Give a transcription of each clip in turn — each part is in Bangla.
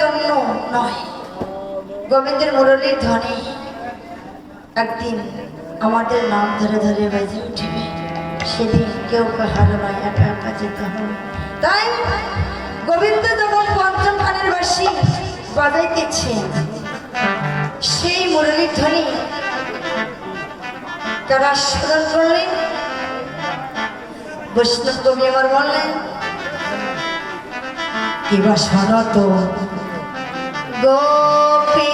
জন্য নয়, গোবিন্দের মুরলীর ধ্বনি একদিন আমাদের নাম ধরে ধরে বেজে উঠবে। সেদিন কেউ কাহারো নয় একা যেতে হবে। তাই গোবিন্দ যখন পঞ্চম খানের বাসী বাজাইতেছেন সেই মুরলীর ধ্বনি তারা আস্বাদন করলেন। বৈষ্ণব কবি আমার বললেন কিবা শোনত গোপী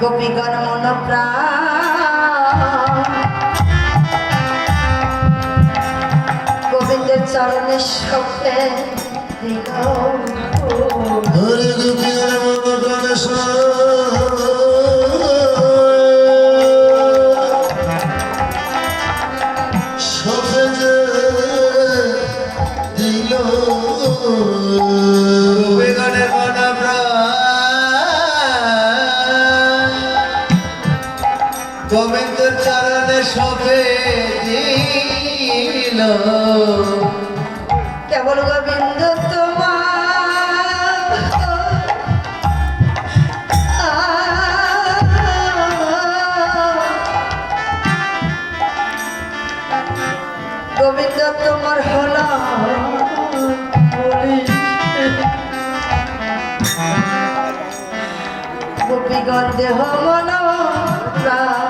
গোপীগণ মন গোবিন্দের চরণে সপে দিল সবে দিল। কেবল গোবিন্দ গোবিন্দ তোমার হল গোপীগণ দেহ মন প্রাণ।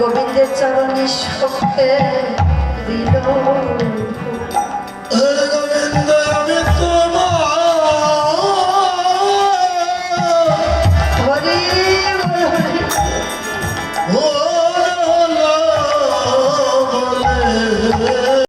গোবিন্দের চরণে সপে